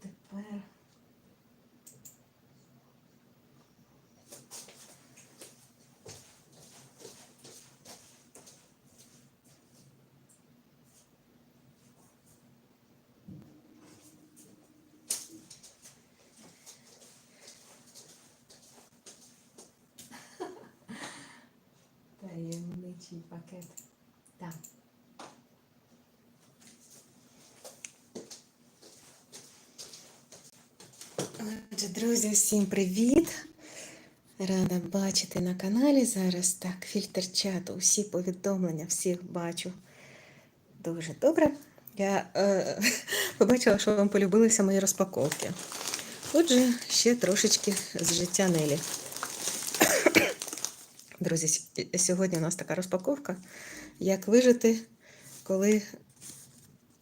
тепер. Таємничий пакет. Так. Друзі, всім привіт! Рада бачити на каналі зараз. Так, фільтр чату, усі повідомлення, всіх бачу. Дуже добре. Я е, побачила, що вам полюбилися мої розпаковки. Отже, ще трошечки з життя Нелі. Друзі, сьогодні у нас така розпаковка. Як вижити, коли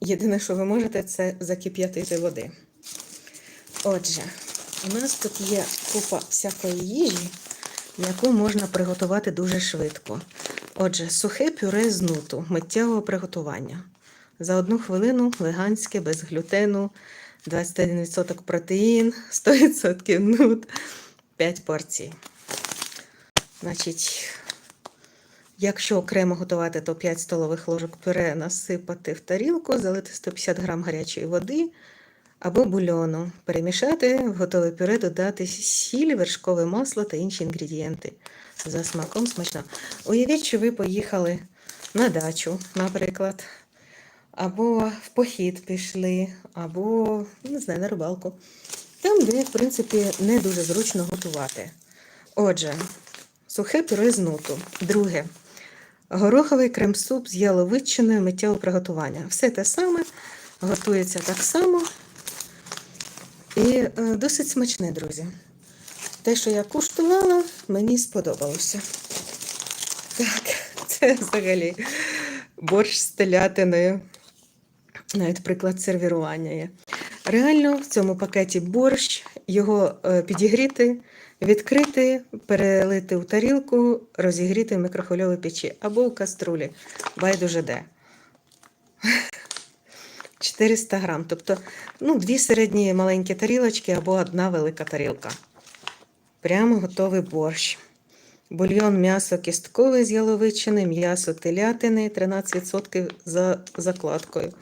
єдине, що ви можете, це закип'ятити води. Отже, у нас тут є купа всякої їжі, яку можна приготувати дуже швидко. Отже, сухе пюре з нуту, миттєвого приготування. За одну хвилину веганське, без глютену, 21% протеїн, 100% нут, 5 порцій. Значить, якщо окремо готувати, то 5 столових ложок пюре насипати в тарілку, залити 150 грам гарячої води або бульйону. Перемішати в готове пюре, додати сіль, вершкове масло та інші інгредієнти. За смаком смачно. Уявіть, що ви поїхали на дачу, наприклад, або в похід пішли, або не знаю, на рибалку. Там, де, в принципі, не дуже зручно готувати. Отже, сухе пюре з нуту. Друге. Гороховий крем-суп з яловичиною миттєвого приготування. Все те саме, готується так само. Е, досить смачне, друзі. Те, що я куштувала, мені сподобалося. Так, це взагалі борщ з телятиною. Навіть приклад сервірування є. Реально в цьому пакеті борщ, його е, підігріти, відкрити, перелити у тарілку, розігріти в мікрохвильовій печі або в каструлі. Байдуже де. 400 грам. Тобто, ну, дві середні маленькі тарілочки або одна велика тарілка. Прямо готовий борщ. Бульйон м'ясо кісткове з яловичини, м'ясо телятини 13% за закладкою.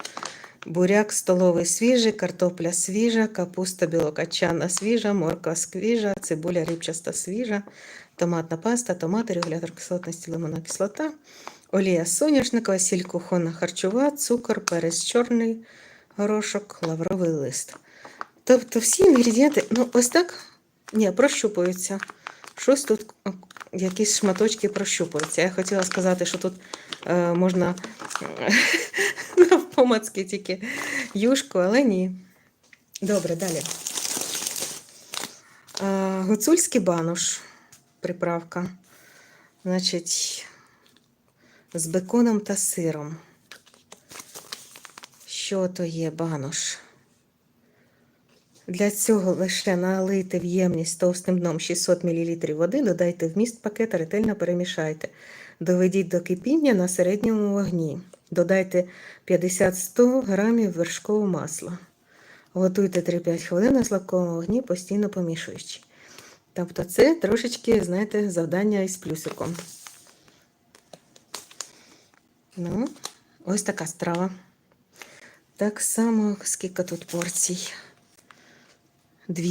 Буряк столовий свіжий, картопля свіжа, капуста білокачана свіжа, морква свіжа, цибуля рибчаста свіжа, томатна паста, томати, регулятор кислотності, лимонна кислота, олія соняшникова, сіль кухонна харчова, цукор, перець чорний, горошок, лавровий лист. Тобто всі інгредієнти, ну ось так, ні, прощупуються. Щось тут якісь шматочки прощупуються. Я хотіла сказати, що тут е, можна навпомацьки тільки юшку, але ні. Добре, далі. Е, гуцульський бануш, приправка. Значить, з беконом та сиром. Що то є банош? Для цього лише налийте в ємність товстим дном 600 мл води, додайте вміст пакета, ретельно перемішайте. Доведіть до кипіння на середньому вогні. Додайте 50-100 грамів вершкового масла. Готуйте 3-5 хвилин на слабкому вогні, постійно помішуючи. Тобто це трошечки, знаєте, завдання із плюсиком. Ну, ось така страва. Так само, скільки тут порцій. Дві